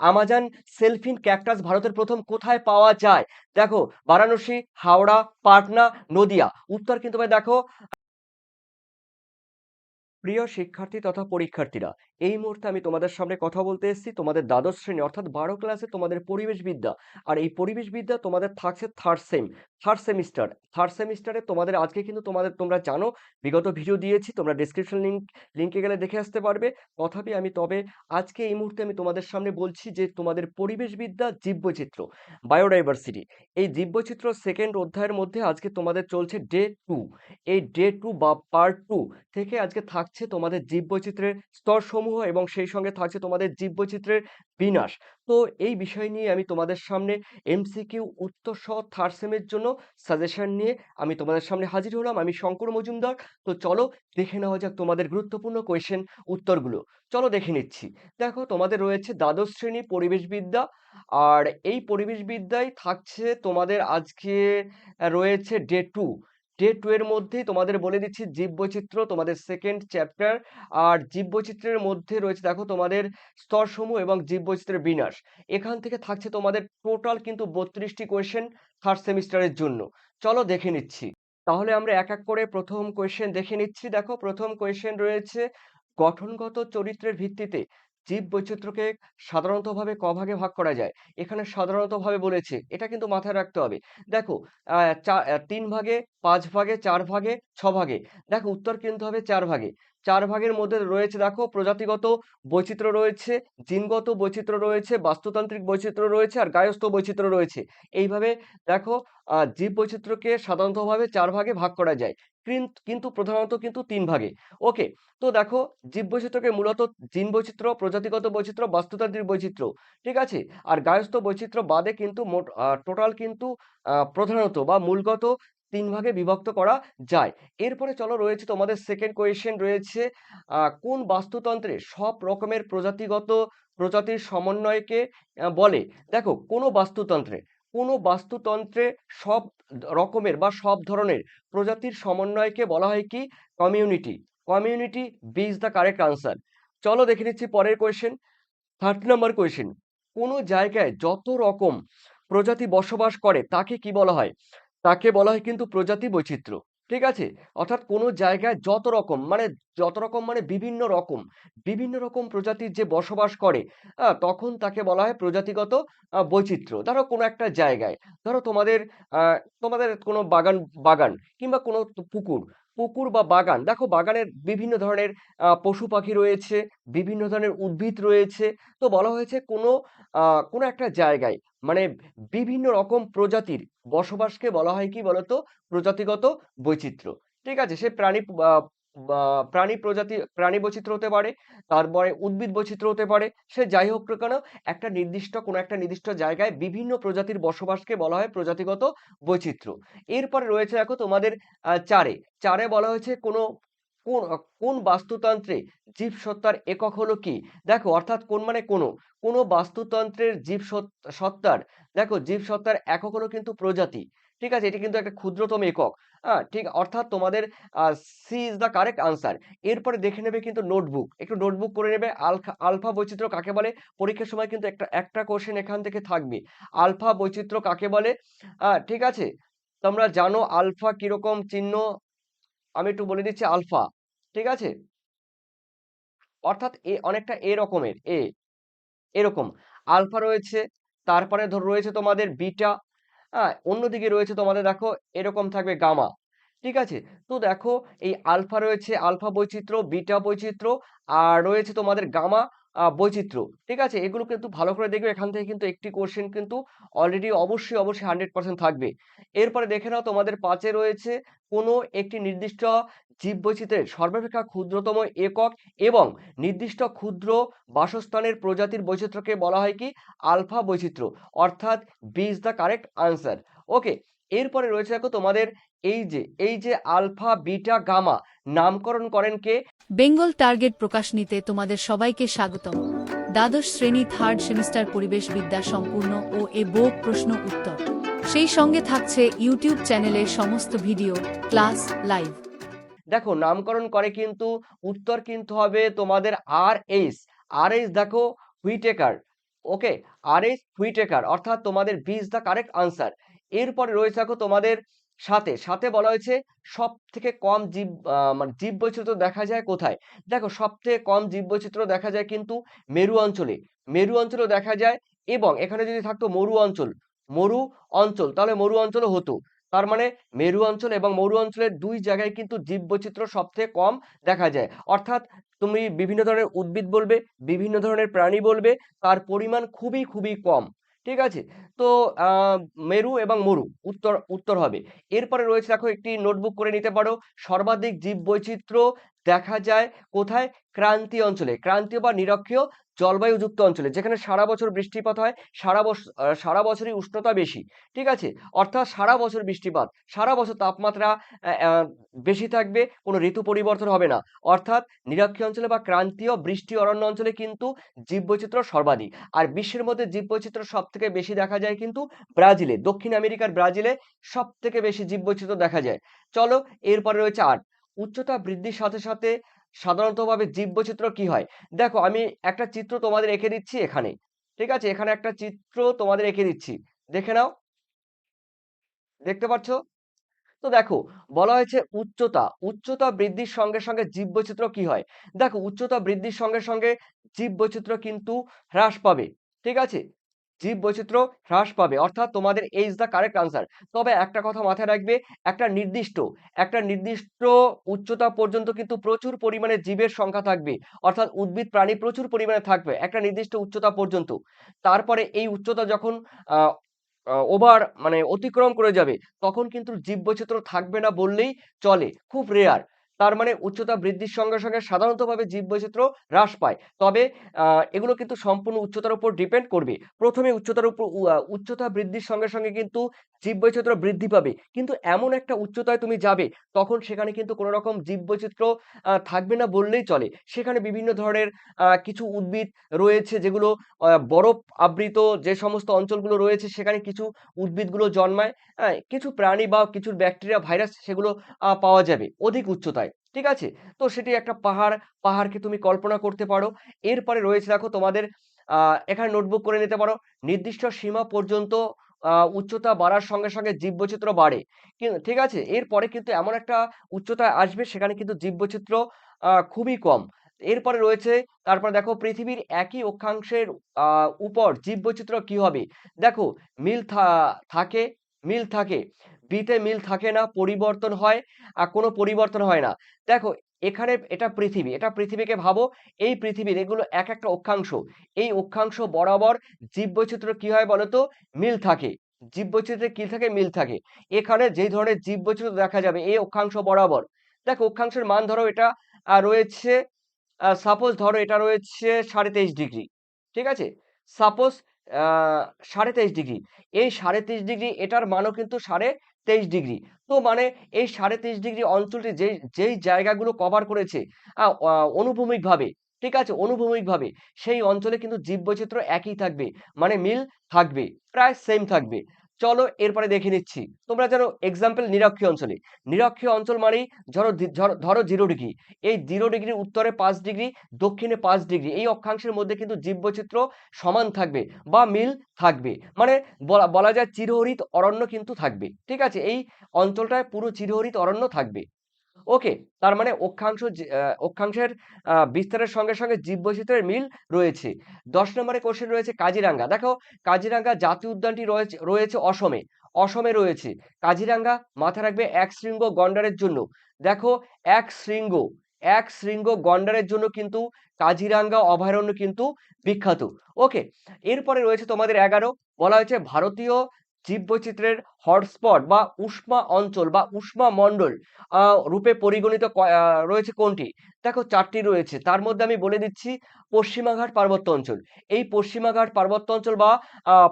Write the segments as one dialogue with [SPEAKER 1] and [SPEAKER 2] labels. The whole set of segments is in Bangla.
[SPEAKER 1] আমাজন সেলফিন ক্যাকটাস ভারতের প্রথম কোথায় পাওয়া যায়? দেখো, বারাণসী, হাওড়া, পাটনা, নদিয়া। উত্তর কিন্তু ভাই দেখো প্রিয় শিক্ষার্থী তথা পরীক্ষার্থীরা, এই মুহূর্তে আমি তোমাদের সামনে কথা বলতে এসেছি তোমাদের দ্বাদশ শ্রেণি, অর্থাৎ বারো ক্লাসে তোমাদের পরিবেশ বিদ্যা। আর এই পরিবেশ বিদ্যা তোমাদের থাকছে third sem third semester third সেমিস্টারে তোমাদের আজকে কিন্তু তোমাদের, তোমরা জানো, বিগত ভিডিও দিয়েছি, তোমরা ডিসক্রিপশন লিঙ্ক লিঙ্কে গেলে দেখে আসতে পারবে। তথাপি আমি তবে আজকে এই মুহূর্তে আমি তোমাদের সামনে বলছি যে তোমাদের পরিবেশ বিদ্যা জীববৈচিত্র্য বায়োডাইভার্সিটি এই জীববৈচিত্র্য সেকেন্ড অধ্যায়ের মধ্যে আজকে তোমাদের চলছে ডে টু এই ডে টু বা পার্ট টু থেকে আজকে থাকছে তোমাদের জীববৈচিত্র্যের স্তরসমূহ এবং সেই সঙ্গে থাকছে তোমাদের জীববৈচিত্র্যের বিনাশ। তো এই বিষয় নিয়ে আমি তোমাদের সামনে এমসিকিউ উত্তর সহ থার্ড সেমের জন্য সাজেশন নিয়ে আমি তোমাদের সামনে হাজির হলাম। আমি শঙ্কর মজুমদার। তো চলো দেখে নেওয়া যাক তোমাদের গুরুত্বপূর্ণ কোয়েশ্চেন উত্তরগুলো। চলো দেখে নিচ্ছি। দেখো তোমাদের রয়েছে দ্বাদশ শ্রেণি পরিবেশবিদ্যা আর এই পরিবেশবিদ্যায় থাকছে তোমাদের আজকে রয়েছে ডে টু ডে টু এর মধ্যেই তোমাদের বলে দিচ্ছি জীববৈচিত্র্য, তোমাদের সেকেন্ড চ্যাপ্টার আর জীববৈচিত্র্যের মধ্যে রয়েছে দেখো তোমাদের স্তরসমূহ এবং জীববৈচিত্র্যের বিনাশ এখান থেকে থাকছে তোমাদের টোটাল কিন্তু বত্রিশটি কোয়েশ্চেন থার্ড সেমিস্টারের জন্য। চলো দেখে নিচ্ছি। তাহলে আমরা এক এক করে প্রথম কোয়েশ্চেন দেখে নিচ্ছি। দেখো প্রথম কোয়েশ্চেন রয়েছে গঠনগত চরিত্রের ভিত্তিতে জীব বৈচিত্র্যকে সাধারণতভাবে ক ভাগে ভাগ করা যায়। এখানে সাধারণতভাবে বলেছে, এটা কিন্তু মাথায় রাখতে হবে। দেখো তিন ভাগে, পাঁচ ভাগে, চার ভাগে, ছ ভাগে। দেখো, উত্তর কিন্তু হবে চার ভাগে। চার ভাগের মধ্যে রয়েছে, দেখো, প্রজাতিগত বৈচিত্র্য রয়েছে, জিনগত বৈচিত্র্য রয়েছে, বাস্তুতান্ত্রিক বৈচিত্র্য রয়েছে, আর গায়স্থ বৈচিত্র্য রয়েছে। এইভাবে, দেখো জীব বৈচিত্র্যকে সাধারণতভাবে চার ভাগে ভাগ করা যায়। কিন্তু প্রধানত কিন্তু তিন ভাগে। ওকে, তো দেখো, জীব বৈচিত্র্যকে মূলত জিন বৈচিত্র্য, প্রজাতিগত বৈচিত্র্য, বাস্তুতান্ত্রিক বৈচিত্র্য, ঠিক আছে? আর গায়স্থ বৈচিত্র্য বাদে কিন্তু মোট টোটাল কিন্তু প্রধানত বা মূলগত তিন ভাগে বিভক্ত করা যায়। এরপরে চলো রয়েছে তোমাদের সেকেন্ড কোয়েশ্চেন রয়েছে কোন বাস্তুতন্ত্রে সব রকমের প্রজাতিগত প্রজাতির সমন্বয়কে বলে? দেখো, কোনো বাস্তুতন্ত্রে কোনো বাস্তুতন্ত্রে সব রকমের বা সব ধরনের প্রজাতির সমন্বয়কে বলা হয় কি? Community community B is the correct answer চলো দেখে নিচ্ছি পরের কোয়েশ্চেন থার্ড নাম্বার কোয়েশ্চেন কোনো জায়গায় যত রকম প্রজাতি বসবাস করে, তাকে কি বলা হয়? তাকে বলা হয় কিন্তু প্রজাতি বৈচিত্র্য। ঠিক আছে? অর্থাৎ কোনো জায়গায় যত রকম মানে যত রকম মানে বিভিন্ন রকম বিভিন্ন রকম প্রজাতির যে বসবাস করে তখন তাকে বলা হয় প্রজাতিগত বৈচিত্র্য। ধরো কোনো একটা জায়গায়, ধরো তোমাদের তোমাদের কোনো বাগান বাগান কিংবা কোনো পুকুর পুকুর বা বাগান। দেখো বাগানের বিভিন্ন ধরনের পশু পাখি রয়েছে, বিভিন্ন ধরনের উদ্ভিদ রয়েছে। তো বলা হয়েছে কোনো কোনো একটা জায়গায় মানে বিভিন্ন রকম প্রজাতির বসবাসকে বলা হয় কি বলতো? প্রজাতিগত বৈচিত্র্য। ঠিক আছে? সে প্রাণী প্রাণী প্রজাতি, প্রাণী বৈচিত্র্য হতে পারে, তারপরে উদ্ভিদ বৈচিত্র্য হতে পারে, সে যাই হোক কেন, একটা নির্দিষ্ট, কোনো একটা নির্দিষ্ট জায়গায় বিভিন্ন প্রজাতির বসবাসকে বলা হয় প্রজাতিগত বৈচিত্র্য। এরপরে রয়েছে দেখো তোমাদের চারে। চারে বলা হয়েছে কোনো, কোন কোন বাস্তুতন্ত্রে জীবসত্তার একক হলো কি? দেখো, অর্থাৎ কোন মানে কোনো। কোনো বাস্তুতন্ত্রের জীব সত- সত্তার, দেখো জীবসত্তার একক হলো কিন্তু প্রজাতি। ঠিক আছে? এটি কিন্তু একটা ক্ষুদ্রতম একক। হ্যাঁ ঠিক অর্থাৎ তোমাদের C is the correct answer এরপরে দেখে নেবে কিন্তু নোটবুক। একটু নোটবুক করে নেবে। আলফা আলফা বৈচিত্র্য কাকে বলে? পরীক্ষার সময় কিন্তু একটা একটা কোশ্চেন এখান থেকে থাকবে। আলফা বৈচিত্র্য কাকে বলে? ঠিক আছে? তোমরা জানো আলফা কীরকম চিহ্ন? আমি একটু বলে দিচ্ছি আলফা। ঠিক আছে? অর্থাৎ এ, অনেকটা এ রকমের। এ, এরকম। আলফা রয়েছে। তারপরে ধর, রয়েছে তোমাদের বিটা। হ্যাঁ অন্যদিকে রয়েছে তোমাদের দেখো এরকম থাকবে গামা। ঠিক আছে? তো দেখো এই আলফা রয়েছে আলফা বৈচিত্র্য, বিটা বৈচিত্র্য, আর রয়েছে তোমাদের গামা। বৈচিত্র্য। ঠিক আছে? এগুলো কিন্তু ভালো করে দেখবে। এখান থেকে কিন্তু একটি কোশ্চেন কিন্তু অলরেডি অবশ্যই অবশ্যই হান্ড্রেড পার্সেন্ট থাকবে। এরপরে দেখে নাও, তোমাদের পাঁচে রয়েছে কোনো একটি নির্দিষ্ট জীববৈচিত্র্যের সর্বাপেক্ষা ক্ষুদ্রতম একক এবং নির্দিষ্ট ক্ষুদ্র বাসস্থানের প্রজাতির বৈচিত্র্যকে বলা হয় কি? আলফা বৈচিত্র্য। অর্থাৎ B is the correct answer okay এরপরে রয়েছে দেখো তোমাদের এই যে এই যে আলফা বিটা গামা নামকরণ করেন কে?
[SPEAKER 2] বেঙ্গল টার্গেট প্রকাশ নিতে তোমাদের সবাইকে স্বাগতম। দ্বাদশ শ্রেণি থার্ড সেমিস্টার পরিবেশ বিদ্যা সম্পূর্ণ ও এ বোক প্রশ্ন উত্তর। সেই সঙ্গে থাকছে ইউটিউব চ্যানেলের সমস্ত ভিডিও ক্লাস লাইভ।
[SPEAKER 1] দেখো নামকরণ করে কিন্তু উত্তর কিন্তু হবে তোমাদের আর এইচ আর এইচ দেখো Whittaker okay R S Whittaker অর্থাৎ তোমাদের B is the correct answer এরপরে রয়েছে দেখো তোমাদের সাথে সাথে বলা হয়েছে সব থেকে কম জীব মানে জীব বৈচিত্র্য দেখা যায় কোথায়? দেখো সব থেকে কম জীব বৈচিত্র্য দেখা যায় কিন্তু মেরু অঞ্চলে। মেরু অঞ্চলেও দেখা যায় এবং এখানে যদি থাকতো মরু অঞ্চল। মরু অঞ্চল, তাহলে মরু অঞ্চলও হতো। তার মানে মেরু অঞ্চল এবং মরু অঞ্চলের দুই জায়গায় কিন্তু জীব বৈচিত্র্য সব থেকে কম দেখা যায়। অর্থাৎ তুমি বিভিন্ন ধরনের উদ্ভিদ বলবে, বিভিন্ন ধরনের প্রাণী বলবে, তার পরিমাণ খুবই খুবই কম। ঠিক আছে? তো মেরু এবং মরু, উত্তর উত্তর হবে। এরপরে রয়েছে দেখো একটি নোটবুক করে নিতে পারো। সর্বাধিক জীব বৈচিত্র্য দেখা যায় কোথায়? ক্রান্তীয় অঞ্চলে। ক্রান্তীয় বা নিরক্ষীয় জলবায়ুযুক্ত অঞ্চলে, যেখানে সারা বছর বৃষ্টিপাত হয়, সারা বছর সারা বছরই উষ্ণতা বেশি। ঠিক আছে? অর্থাৎ সারা বছর বৃষ্টিপাত, সারা বছর তাপমাত্রা বেশি থাকবে, কোনো ঋতু পরিবর্তন হবে না। অর্থাৎ নিরক্ষীয় অঞ্চলে বা ক্রান্তীয় বৃষ্টি অরণ্য অঞ্চলে কিন্তু জীববৈচিত্র্য সর্বাধিক। আর বিশ্বের মধ্যে জীববৈচিত্র্য সব থেকে বেশি দেখা যায় কিন্তু ব্রাজিলে, দক্ষিণ আমেরিকার ব্রাজিলে সব থেকে বেশি জীববৈচিত্র্য দেখা যায়। চলো এরপরে রয়েছে আট উচ্চতা বৃদ্ধির সাথে সাথে সাধারণতভাবে জীববৈচিত্র্য কি হয়? দেখো, আমি একটা চিত্র তোমাদের এঁকে দিচ্ছি এখানে। ঠিক আছে? এখানে একটা চিত্র তোমাদের এঁকে দিচ্ছি। দেখে নাও। দেখতে পাচ্ছ? তো দেখো, বলা হয়েছে উচ্চতা। উচ্চতা বৃদ্ধির সঙ্গে সঙ্গে জীববৈচিত্র্য কি হয়? দেখো, উচ্চতা বৃদ্ধির সঙ্গে সঙ্গে জীববৈচিত্র্য কিন্তু হ্রাস পাবে। ঠিক আছে? জীববৈচিত্র্য হ্রাস পাবে। অর্থাৎ তোমাদের এইজ দ্য কারেক্ট আনসার তবে একটা কথা মাথায় রাখবে, একটা নির্দিষ্ট একটা নির্দিষ্ট উচ্চতা পর্যন্ত কিন্তু প্রচুর পরিমাণে জীবের সংখ্যা থাকবে। অর্থাৎ উদ্ভিদ, প্রাণী প্রচুর পরিমাণে থাকবে একটা নির্দিষ্ট উচ্চতা পর্যন্ত। তারপরে এই উচ্চতা যখন ওভার মানে অতিক্রম করে যাবে, তখন কিন্তু জীব বৈচিত্র্য থাকবে না বললেই চলে। খুব রেয়ার তার মানে উচ্চতা বৃদ্ধির সঙ্গে সঙ্গে সাধারণতভাবে জীববৈচিত্র্য হ্রাস পায়। তবে এগুলো কিন্তু সম্পূর্ণ উচ্চতার উপর ডিপেন্ড করবে। প্রথমে উচ্চতার উপর উচ্চতা বৃদ্ধির সঙ্গে সঙ্গে কিন্তু জীববৈচিত্র্য বৃদ্ধি পাবে। কিন্তু এমন একটা উচ্চতায় তুমি যাবে, তখন সেখানে কিন্তু কোনো রকম জীববৈচিত্র্য থাকবে না বললেই চলে। সেখানে বিভিন্ন ধরনের কিছু উদ্ভিদ রয়েছে যেগুলো বরফ আবৃত যে সমস্ত অঞ্চলগুলো রয়েছে, সেখানে কিছু উদ্ভিদগুলো জন্মায় কিছু প্রাণী বা কিছু ব্যাকটেরিয়া, ভাইরাস সেগুলো পাওয়া যাবে অধিক উচ্চতায়, ঠিক আছে? তো সেটি একটা পাহাড়, পাহাড়কে তুমি কল্পনা করতে পারো। এরপরে রয়েছে দেখো তোমাদের এখানে নোটবুক করে নিতে পারো, নির্দিষ্ট সীমা পর্যন্ত উচ্চতা বাড়ার সঙ্গে সঙ্গে জীববৈচিত্র্য বাড়ে। ঠিক আছে? এরপরে কিন্তু এমন একটা উচ্চতায় আসবে, সেখানে কিন্তু জীববৈচিত্র্য খুবই কম। এরপরে রয়েছে, তারপরে দেখো পৃথিবীর একই অক্ষাংশের উপর জীববৈচিত্র্য কি হবে? দেখো, মিল থাকে মিল থাকে। বিতে মিল থাকে না, পরিবর্তন হয়, আর কোনো পরিবর্তন হয় না। দেখো এখানে এটা পৃথিবী, এটা পৃথিবীকে ভাবো, এই পৃথিবীর এগুলো এক একটা অক্ষাংশ। এই অক্ষাংশ বরাবর জীববৈচিত্র্য কি হয় বলতো মিল থাকে। জীববৈচিত্র্যে কি থাকে? মিল থাকে। এখানে যেই ধরনের জীববৈচিত্র্য দেখা যাবে, এই অক্ষাংশ বরাবর। দেখো, অক্ষাংশের মান ধরো এটা রয়েছে সাপোজ ধরো এটা রয়েছে সাড়ে তেইশ ডিগ্রি, ঠিক আছে? সাপোজ সাড়ে তেইশ ডিগ্রি। এই সাড়ে তেইশ ডিগ্রি এটার মানও কিন্তু সাড়ে তেইশ ডিগ্রি। তো মানে এই সাড়ে তেইশ ডিগ্রি অঞ্চলটি যে, যেই জায়গাগুলো কভার করেছে অনুভূমিকভাবে, ঠিক আছে? অনুভূমিকভাবে, সেই অঞ্চলে কিন্তু জীববৈচিত্র্য একই থাকবে। মানে মিল থাকবে, প্রায় সেম থাকবে। চলো এরপরে দেখে নিচ্ছি। তোমরা জানো এক্সাম্পল নিরক্ষীয় অঞ্চলে। নিরক্ষীয় অঞ্চল মানেই ধরো ধরো- জিরো ডিগ্রি এই জিরো ডিগ্রি উত্তরে পাঁচ ডিগ্রি দক্ষিণে পাঁচ ডিগ্রি এই অক্ষাংশের মধ্যে কিন্তু জীববৈচিত্র্য সমান থাকবে বা মিল থাকবে। মানে বলা যায় চিরহরিত অরণ্য কিন্তু থাকবে। ঠিক আছে? এই অঞ্চলটায় পুরো চিরহরিত অরণ্য থাকবে। ওকে তার মানে অক্ষাংশ অক্ষাংশের বিস্তারের সঙ্গে সঙ্গে জীববৈচিত্র্যের মিল রয়েছে। দশ নম্বরে কোশ্চেন রয়েছে কাজিরাঙ্গা। দেখো, কাজিরাঙ্গা জাতীয় উদ্যানটি রয়েছে রয়েছে অসমে। অসমে রয়েছে। কাজিরাঙ্গা মাথায় রাখবে এক শৃঙ্গ গন্ডারের জন্য। দেখো, এক শৃঙ্গ এক শৃঙ্গ গন্ডারের জন্য কিন্তু কাজিরাঙ্গা অভয়ারণ্য কিন্তু বিখ্যাত। ওকে এরপরে রয়েছে তোমাদের এগারো। বলা হয়েছে ভারতীয় জীববৈচিত্র্যের হটস্পট বা উষ্মা অঞ্চল বা উষ্মা মণ্ডল রূপে পরিগণিত রয়েছে কোনটি? দেখো চারটি রয়েছে। তার মধ্যে আমি বলে দিচ্ছি পশ্চিমাঘাট পার্বত্য অঞ্চল। এই পশ্চিমাঘাট পার্বত্য অঞ্চল বা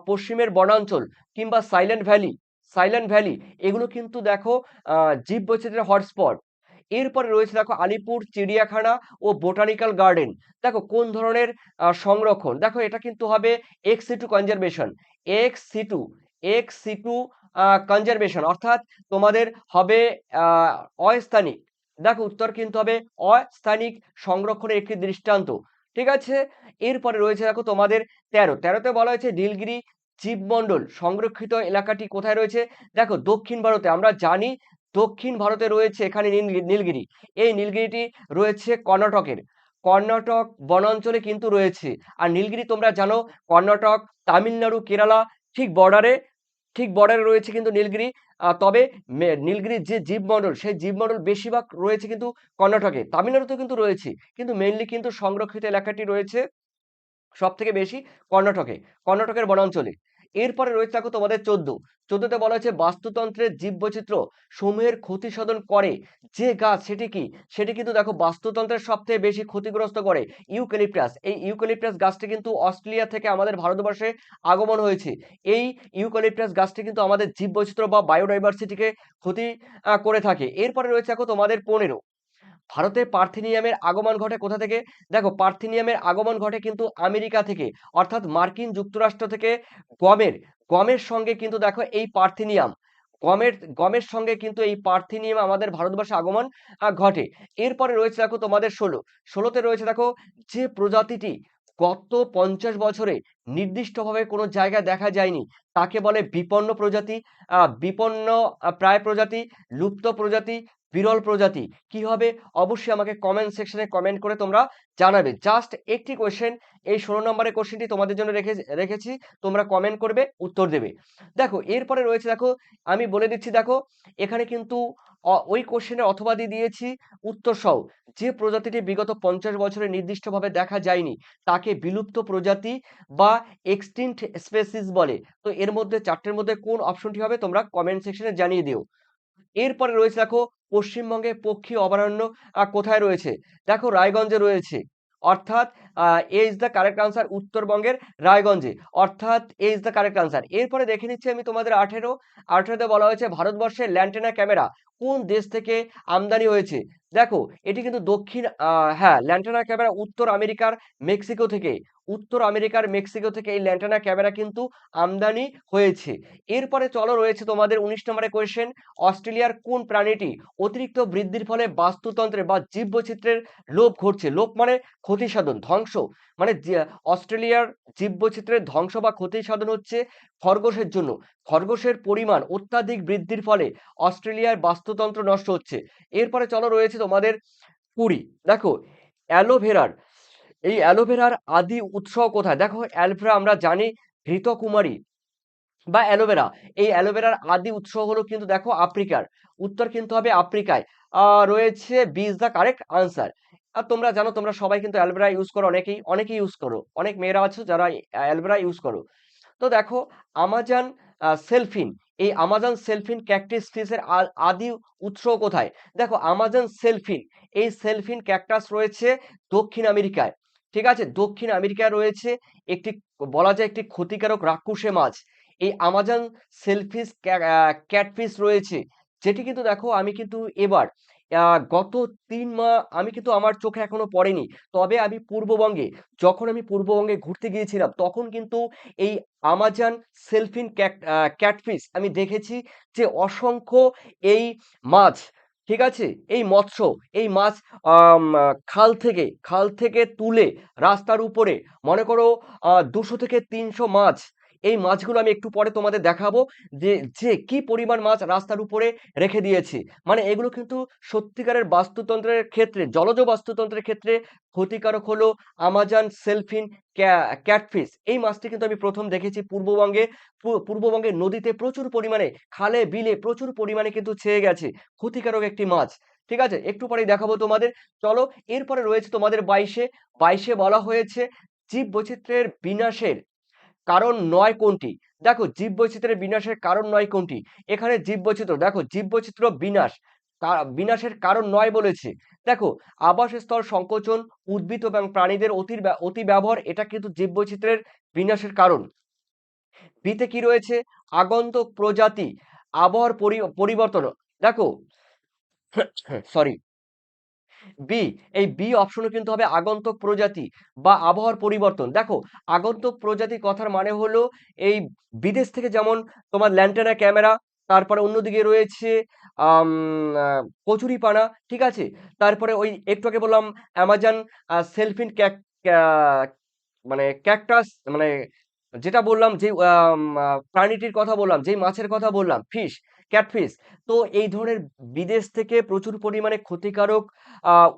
[SPEAKER 1] পশ্চিমের বনাঞ্চল কিংবা সাইলেন্ট ভ্যালি সাইলেন্ট ভ্যালি, এগুলো কিন্তু দেখো জীববৈচিত্র্যের হটস্পট। এরপরে রয়েছে দেখো আলিপুর, চিড়িয়াখানা ও বোটানিক্যাল গার্ডেন। দেখো কোন ধরনের সংরক্ষণ? দেখো এটা কিন্তু হবে ex situ conservation ex situ ex situ conservation অর্থাৎ তোমাদের হবে অস্থানিক। দেখো উত্তর কিন্তু হবে অস্থানিক সংরক্ষণের একটি দৃষ্টান্ত। ঠিক আছে? এরপরে রয়েছে দেখো তোমাদের তেরো। তেরোতে বলা হয়েছে নীলগিরি জীবমণ্ডল, সংরক্ষিত এলাকাটি কোথায় রয়েছে? দেখো দক্ষিণ ভারতে, আমরা জানি দক্ষিণ ভারতে রয়েছে এখানে নীলগি- নীলগিরি। এই নীলগিরিটি রয়েছে কর্ণাটকের। কর্ণাটক বনাঞ্চলে কিন্তু রয়েছে। আর নীলগিরি তোমরা জানো, কর্ণাটক, তামিলনাড়ু, কেরালা, ঠিক বর্ডারে ঠিক বর্ডারে রয়েছে কিন্তু নীলগিরি। তবে নীলগিরির যে জীবমণ্ডল সেই জীবমণ্ডল বেশিরভাগ রয়েছে কিন্তু কর্ণাটকে। তামিলনাড়ুতেও কিন্তু রয়েছে, কিন্তু মেইনলি কিন্তু সংরক্ষিত এলাকাটি রয়েছে সব থেকে বেশি কর্ণাটকে, কর্ণাটকের বনাঞ্চলে। এরপরে রয়েছে দেখো তোমাদের চোদ্দ। চোদ্দতে বলা হয়েছে বাস্তুতন্ত্রের জীববৈচিত্র্য সমূহের ক্ষতি সাধন করে। যে গাছ, সেটি কি? সেটি কিন্তু দেখো বাস্তুতন্ত্রের সব থেকে বেশি ক্ষতিগ্রস্ত করে ইউক্যালিপটাস। এই ইউক্যালিপটাস গাছটি কিন্তু অস্ট্রেলিয়া থেকে আমাদের ভারতবর্ষে আগমন হয়েছে। এই ইউক্যালিপটাস গাছটি কিন্তু আমাদের জীববৈচিত্র্য বা বায়োডাইভার্সিটিকে ক্ষতি করে থাকে। এরপরে রয়েছে দেখো তোমাদের পনেরো। ভারতে পার্থেনিয়ামের আগমন ঘটে কোথা থেকে? দেখো, পার্থেনিয়ামের আগমন ঘটে কিন্তু আমেরিকা থেকে, অর্থাৎ মার্কিন যুক্তরাষ্ট্র থেকে গমের গমের সঙ্গে কিন্তু দেখো এই পার্থেনিয়াম, গমের গমের সঙ্গে কিন্তু এই পার্থেনিয়াম আমাদের ভারতবর্ষে আগমন ঘটে। এরপরে রয়েছে দেখো তোমাদের ষোলো, ষোলোতে রয়েছে দেখো যে প্রজাতিটি গত পঞ্চাশ বছরে নির্দিষ্টভাবে কোনো জায়গায় দেখা যায়নি, তাকে বলে বিপন্ন প্রজাতি বিপন্ন প্রায় প্রজাতি, লুপ্ত প্রজাতি বিরল প্রজাতি। কি হবে? অবশ্যই আমাকে কমেন্ট সেকশনে কমেন্ট করে তোমরা জানাবে। জাস্ট একটি কোয়েশ্চেন এই ষোলো নম্বরের কোশ্চেনটি তোমাদের জন্য রেখে রেখেছি। তোমরা কমেন্ট করবে, উত্তর দেবে। দেখো, এরপরে রয়েছে দেখো, আমি বলে দিচ্ছি দেখো, এখানে কিন্তু ওই কোশ্চেনের অথবা দিয়ে দিয়েছি, উত্তর সহ যে প্রজাতিটি বিগত পঞ্চাশ বছরে নির্দিষ্টভাবে দেখা যায়নি, তাকে বিলুপ্ত প্রজাতি বা এক্সটিংক্ট স্পেসিস বলে। তো এর মধ্যে, চারটের মধ্যে কোন অপশনটি হবে তোমরা কমেন্ট সেকশনে জানিয়ে দিও। এরপরে রয়েছে দেখো পশ্চিমবঙ্গে পক্ষী অভয়ারণ্য কোথায় রয়েছে? দেখো রায়গঞ্জে রয়েছে। অর্থাৎ A is the correct answer উত্তরবঙ্গের রায়গঞ্জে। অর্থাৎ A is the correct answer এরপরে দেখে নিচ্ছি আমি তোমাদের আঠেরো। আঠেরোতে বলা হয়েছে ভারতবর্ষের ল্যান্টেনা ক্যামেরা কোন দেশ থেকে আমদানি হয়েছে? দেখো, এটি কিন্তু দক্ষিণ হ্যাঁ ল্যান্টেনা ক্যামেরা উত্তর আমেরিকার মেক্সিকো থেকে। উত্তর আমেরিকার মেক্সিকো থেকে এই ল্যান্টেনা ক্যামেরা কিন্তু আমদানি হয়েছে। এরপরে চলো রয়েছে তোমাদের উনিশ নম্বরে কোয়েশ্চেন অস্ট্রেলিয়ার কোন প্রাণীটি অতিরিক্ত বৃদ্ধির ফলে বাস্তুতন্ত্রে বা জীব জীববৈচিত্র্যের লোভ ঘটছে? লোভ মানে ক্ষতি সাধন ধ্বংস মানে যে- অস্ট্রেলিয়ার জীববৈচিত্র্যের ধ্বংস বা ক্ষতি সাধন হচ্ছে খরগোশের জন্য। খরগোশের পরিমাণ অত্যাধিক বৃদ্ধির ফলে অস্ট্রেলিয়ার বাস্তুতন্ত্র নষ্ট হচ্ছে। এরপরে চলো রয়েছে তোমাদের কুড়ি দেখো, অ্যালোভেরার। এই অ্যালোভেরার আদি উৎস কোথায়? দেখো, অ্যালোভেরা আমরা জানি ঘৃতকুমারী বা অ্যালোভেরা। এই অ্যালোভেরার আদি উৎস হলো কিন্তু দেখো আফ্রিকার। উত্তর কিন্তু হবে আফ্রিকায়। রয়েছে B is the correct answer. আর তোমরা জানো, তোমরা সবাই কিন্তু অ্যালোভেরা ইউজ করো, অনেকেই অনেকেই ইউজ করো। অনেক মেয়েরা আছো যারা অ্যালোভেরা ইউজ করো। তো দেখো, আমাজন সেলফিন, এই আমাজন সেলফিন ক্যাকটাস স্পিসের আদি উৎস কোথায়? দেখো, আমাজন সেলফিন, এই সেলফিন ক্যাকটাস রয়েছে দক্ষিণ আমেরিকায়, ঠিক আছে? দক্ষিণ আমেরিকায় রয়েছে একটি, বলা যায় একটি ক্ষতিকারক রাক্ষসে মাছ। এই আমাজন সেলফিস ক্যাটফিস রয়েছে, যেটি কিন্তু দেখো, আমি কিন্তু এবার গত তিন মা, আমি কিন্তু আমার চোখে এখনও পড়েনি। তবে আমি পূর্ববঙ্গে, যখন আমি পূর্ববঙ্গে ঘুরতে গিয়েছিলাম, তখন কিন্তু এই আমাজন সেলফিন ক্যাটফিস আমি দেখেছি যে অসংখ্য এই মাছ, ঠিক আছে? এই মৎস্য, এই মাছ খাল থেকে খাল থেকে তুলে রাস্তার উপরে, মনে করো দুশো থেকে তিনশো মাছ এই মাছগুলো আমি একটু পরে তোমাদের দেখাবো যে যে কি পরিমাণ মাছ রাস্তার উপরে রেখে দিয়েছে। মানে এগুলো কিন্তু সত্যিকারের বাস্তুতন্ত্রের ক্ষেত্রে, জলজ বাস্তুতন্ত্রের ক্ষেত্রে ক্ষতিকারক হলো আমাজন, সেলফিন ক্যাটফিস এই মাছটি কিন্তু আমি প্রথম দেখেছি পূর্ববঙ্গে। পূর্ববঙ্গের নদীতে প্রচুর পরিমাণে, খালে, বিলে প্রচুর পরিমাণে কিন্তু ছেয়ে গেছে। ক্ষতিকারক একটি মাছ। ঠিক আছে? একটু পরেই দেখাবো তোমাদের। চলো, এরপরে রয়েছে তোমাদের বাইশে। বাইশে বলা হয়েছে জীব বৈচিত্র্যের বিনাশের। কারণ নয় কোনটি? দেখো জীব জীববৈচিত্র্যের বিনাশের কারণ নয় কোনটি? এখানে জীববৈচিত্র্য, দেখো জীববৈচিত্র্য বিনাশ। বিনাশের কারণ নয় বলেছে। দেখো আবাসস্থল সংকোচন, উদ্ভিদ এবং প্রাণীদের অতির অতি ব্যবহার এটা কিন্তু জীববৈচিত্র্যের বিনাশের কারণ। বিতে কি রয়েছে? আগন্তুক প্রজাতি, আবহাওয়ার পরি- পরিবর্তন। দেখো সরি বি এই বি অপশনও কিন্তু হবে আগন্তুক প্রজাতি বা আবহাওয়ার পরিবর্তন। দেখো, আগন্তুক প্রজাতি কথার মানে হলো এই বিদেশ থেকে যেমন তোমার ল্যান্টেনা ক্যামেরা তারপরে অন্যদিকে রয়েছে কচুরিপানা, ঠিক আছে? তারপরে ওই একটু আগে বললাম অ্যামাজন সেলফিন ক্যা- মানে ক্যাকটাস মানে যেটা বললাম যে প্রাণীটির কথা বললাম, যেই মাছের কথা বললাম ফিশ ক্যাটফিশ তো এই ধরনের বিদেশ থেকে প্রচুর পরিমাণে ক্ষতিকারক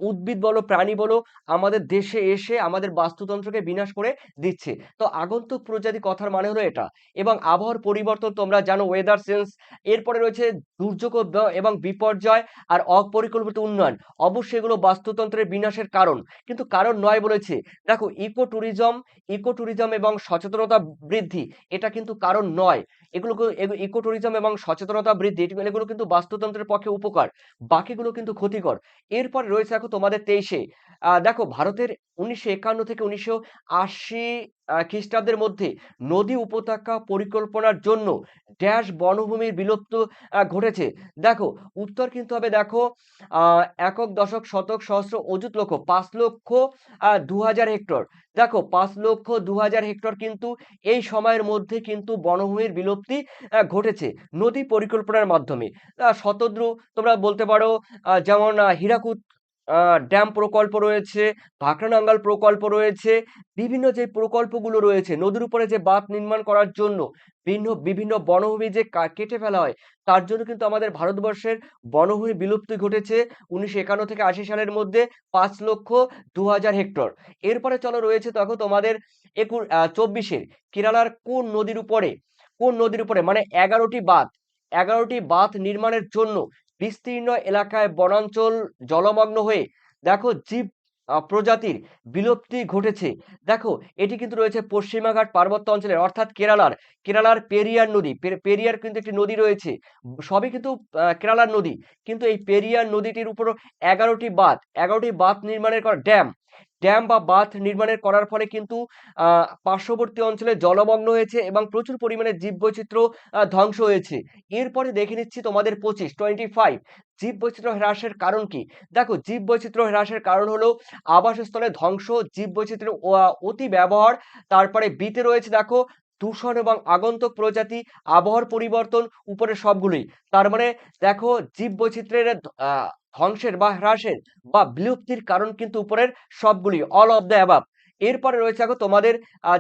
[SPEAKER 1] উদ্ভিদ বলো, প্রাণী বলো, আমাদের দেশে এসে আমাদের বাস্তুতন্ত্রকে বিনাশ করে দিচ্ছে। তো আগন্তুক প্রজাতি কথার মানে হলো এটা। এবং আবহাওয়ার পরিবর্তন তোমরা জানো ওয়েদার চেঞ্জ এরপরে রয়েছে দুর্যোগ এবং বিপর্যয় আর অপরিকল্পিত উন্নয়ন। অবশ্যই এগুলো বাস্তুতন্ত্রের বিনাশের কারণ। কিন্তু কারণ নয় বলেছে, দেখো ইকো ট্যুরিজম ইকো ট্যুরিজম এবং সচেতনতা বৃদ্ধি, এটা কিন্তু কারণ নয়। এগুলো ইকো ট্যুরিজম এবং সচেতনতা বৃদ্ধি এগুলো কিন্তু বাস্তুতন্ত্রের পক্ষে উপকার, বাকিগুলো কিন্তু ক্ষতিকর। এরপর রয়েছে দেখো তোমাদের তেইশে। দেখো ভারতের উনিশশো একান্ন থেকে উনিশশো আশি খ্রিস্টাব্দের মধ্যে নদী উপত্যকা পরিকল্পনার জন্য ড্যাশ বনভূমির বিলুপ্ত ঘটেছে। দেখো, উত্তর কিন্তু হবে, দেখো একক দশক, শতক, সহস্র, অযুত লক্ষ, পাঁচ লক্ষ দু হাজার হেক্টর। দেখো, পাঁচ লক্ষ দু হাজার হেক্টর কিন্তু এই সময়ের মধ্যে কিন্তু বনভূমির বিলুপ্তি ঘটেছে নদী পরিকল্পনার মাধ্যমে। শতদ্রু তোমরা বলতে পারো যেমন হীরাকুদ ড্যাম প্রকল্প রয়েছে ভাকরানাঙ্গাল প্রকল্প রয়েছে, বিভিন্ন যে প্রকল্পগুলো রয়েছে, নদীর উপরে যে বাঁধ নির্মাণ করার জন্য বিভিন্ন বিভিন্ন বনভূমি যে কেটে ফেলা হয়, তার জন্য কিন্তু আমাদের ভারতবর্ষের বনভূমি বিলুপ্তি ঘটেছে উনিশশো একান্ন থেকে আশি সালের মধ্যে পাঁচ লক্ষ দু হাজার হেক্টর। এরপরে চলো রয়েছে তখন তোমাদের একু চব্বিশের কেরালার কোন নদীর উপরে, কোন নদীর উপরে মানে এগারোটি বাঁধ এগারোটি বাঁধ নির্মাণের জন্য বিস্তীর্ণ এলাকায় বনাঞ্চল জলমগ্ন হয়ে, দেখো জীব প্রজাতির বিলুপ্তি ঘটেছে। দেখো, এটি কিন্তু রয়েছে পশ্চিমাঘাট পার্বত্য অঞ্চলের, অর্থাৎ কেরালার কেরালার পেরিয়ার নদী। পেরিয়ার কিন্তু একটি নদী রয়েছে। সবই কিন্তু কেরালার নদী। কিন্তু এই পেরিয়ার নদীটির উপর এগারোটি বাঁধ এগারোটি বাঁধ নির্মাণের করা ড্যাম। ড্যাম বা বাঁধ নির্মাণের করার ফলে কিন্তু পার্শ্ববর্তী অঞ্চলে জলমগ্ন হয়েছে এবং প্রচুর পরিমাণে জীববৈচিত্র্য ধ্বংস হয়েছে। এরপরে দেখে নিচ্ছি তোমাদের পঁচিশ টোয়েন্টি ফাইভ জীব বৈচিত্র্য হ্রাসের কারণ কি? দেখো, জীববৈচিত্র্য হ্রাসের কারণ হলো আবাসস্থলে ধ্বংস, জীববৈচিত্র্যের ও- অতি ব্যবহার, তারপরে বিতে রয়েছে, দেখো দূষণ এবং আগন্তুক প্রজাতি আবহাওয়ার পরিবর্তন উপরে সবগুলোই। তার মানে দেখো জীব বৈচিত্র্যের ধ্বংসের বা হ্রাসের বা বিলুপ্তির কারণ কিন্তু উপরের সবগুলি অল অফ দ্য অ্যাবাব এরপরে রয়েছে দেখো তোমাদের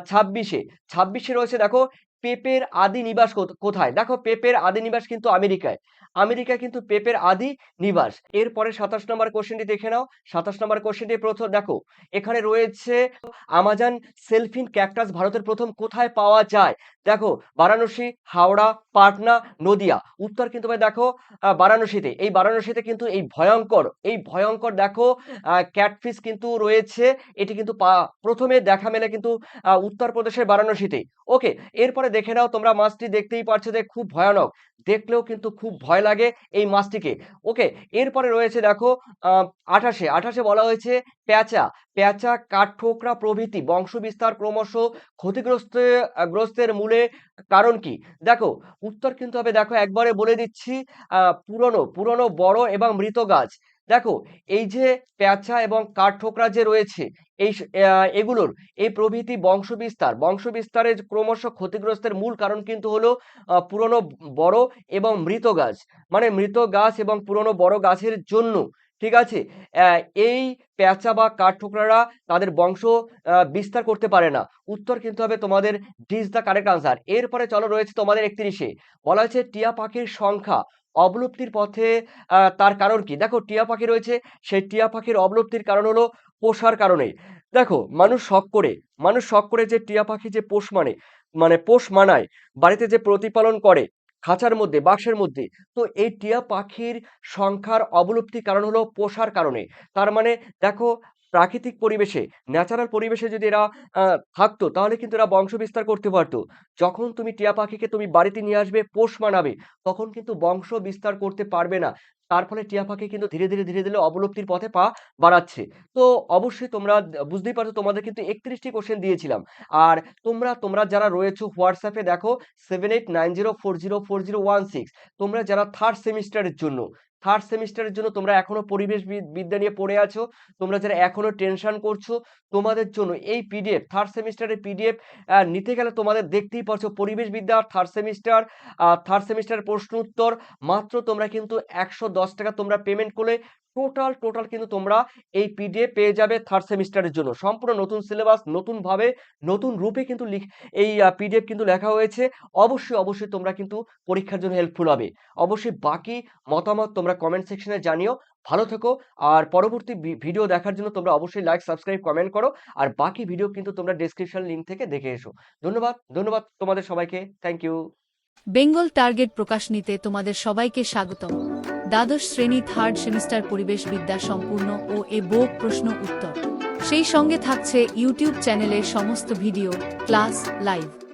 [SPEAKER 1] ছাব্বিশে। ছাব্বিশে রয়েছে দেখো পেপের আদি নিবাস কোথ- কোথায়? দেখো পেপের আদি নিবাস কিন্তু আমেরিকায়। আমেরিকায় কিন্তু পেপের আদি নিবাস। এরপরে সাতাশ নম্বর কোশ্চেনটি দেখে নাও। সাতাশ নম্বর কোশ্চেনটি প্রথম দেখো, এখানে রয়েছে আমাজন সেলফিন ক্যাকটাস ভারতের প্রথম কোথায় পাওয়া যায়? দেখো, বারাণসী, হাওড়া, পাটনা, নদিয়া। উত্তর কিন্তু ভাই দেখো বারাণসীতে। এই বারাণসীতে কিন্তু এই ভয়ঙ্কর এই ভয়ঙ্কর দেখো ক্যাটফিস কিন্তু রয়েছে। এটি কিন্তু প্রথমে দেখা মেলে কিন্তু উত্তরপ্রদেশের বারাণসীতে। ওকে, এরপরে দেখে নাও, তোমরা মাছটি দেখতেই পারছ যে খুব ভয়ানক। দেখলেও কিন্তু খুব ভয় লাগে এই মাছটিকে। ওকে, এরপরে রয়েছে দেখো আঠাশে। আঠাশে বলা হয়েছে প্যাঁচা। প্যাঁচা, কাঠঠোকরা প্রভৃতি বংশবিস্তার ক্রমশ ক্ষতিগ্রস্ত গ্রস্তের মূলে কারণ কি? দেখো, উত্তর কিন্তু হবে দেখো একবারে বলে দিচ্ছি পুরনো পুরনো, বড় এবং মৃত গাছ। দেখো, এই যে পেঁচা এবং কাঠঠোকরা যে রয়েছে, এই এগুলোর, এই প্রভৃতি বংশবিস্তার, বংশবিস্তারের ক্রমশ ক্ষতিগ্রস্তের মূল কারণ কিন্তু হলো পুরনো বড় এবং মৃত গাছ। মানে মৃত গাছ এবং পুরনো বড় গাছের জন্য, ঠিক আছে? এই পেঁচা বা কাঠঠোকরারা তাদের বংশ বিস্তার করতে পারে না। উত্তর কিন্তু হবে তোমাদের ডিস দ্য কারেক্ট আনসার। এরপরে চলো রয়েছে তোমাদের একত্রিশে। বলা হয়েছে টিয়া পাখির সংখ্যা। অবলুপ্তির পথে তার কারণ কি? দেখো, টিয়া পাখি রয়েছে। সেই টিয়া পাখির অবলুপ্তির কারণ হলো পোষার কারণে দেখো, মানুষ শখ করে, মানুষ শখ করে যে টিয়া পাখি যে পোষ মানে মানে পোষ মানায়, বাড়িতে যে প্রতিপালন করে, খাঁচার মধ্যে, বাক্সের মধ্যে। তো এই টিয়া পাখির সংখ্যার অবলুপ্তির কারণ হলো পোষার কারণে। তার মানে দেখো প্রাকৃতিক পরিবেশে ন্যাচারাল পরিবেশে যদি এরা থাকতো, তাহলে কিন্তু এরা বংশ বিস্তার করতে পারতো। যখন তুমি টিয়া পাখিকে তুমি বাড়িতে নিয়ে আসবে, পোষ মানাবে, তখন কিন্তু বংশ বিস্তার করতে পারবে না। তার ফলে টিয়া পাখি কিন্তু ধীরে ধীরে ধীরে ধীরে অবলুপ্তির পথে পা বাড়াচ্ছে। তো অবশ্যই তোমরা, বুঝতেই পারছ, তোমাদের কিন্তু একত্রিশটি কোশ্চেন দিয়েছিলাম। আর তোমরা তোমরা যারা রয়েছো হোয়াটসঅ্যাপে দেখো seven eight nine zero four zero four zero one six তোমরা যারা থার্ড সেমিস্টারের জন্য থার্ড সেমিস্টারের জন্য তোমরা এখনও পরিবেশ বিদ্যা নিয়ে পড়ে আছো। তোমরা যারা এখনও টেনশন করছ, তোমাদের জন্য এই পিডিএফ থার্ড সেমিস্টারের পিডিএফ নিতে গেলে তোমাদের দেখতেই পাচ্ছ পরিবেশ বিদ্যা থার্ড সেমিস্টার থার্ড সেমিস্টার প্রশ্ন উত্তর। মাত্র তোমরা কিন্তু একশো দশ টাকা তোমরা পেমেন্ট করলে টোটাল টোটাল কিন্তু তোমরা এই পিডিএফ পেয়ে যাবে থার্ড সেমিস্টারের জন্য। সম্পূর্ণ নতুন সিলেবাস নতুনভাবে নতুন রূপে কিন্তু এই পিডিএফ কিন্তু লেখা হয়েছে। অবশ্যই অবশ্যই তোমরা কিন্তু পরীক্ষার জন্য হেল্পফুল হবে। অবশ্যই বাকি মতামত তোমরা কমেন্ট সেকশনে জানিও। ভালো থেকো। আর পরবর্তী ভিডিও দেখার জন্য তোমরা অবশ্যই লাইক সাবস্ক্রাইব কমেন্ট করো। আর বাকি ভিডিও কিন্তু তোমরা ডেসক্রিপশন লিঙ্ক থেকে দেখে এসো। ধন্যবাদ ধন্যবাদ তোমাদের সবাইকে। থ্যাংক ইউ
[SPEAKER 2] বেঙ্গল টার্গেট প্রকাশ নিতে তোমাদের সবাইকে স্বাগতম। দ্বাদশ শ্রেণি থার্ড সেমিস্টার পরিবেশ বিদ্যা সম্পূর্ণ ও এ বোক প্রশ্ন উত্তর। সেই সঙ্গে থাকছে ইউটিউব চ্যানেলের সমস্ত ভিডিও, ক্লাস, লাইভ।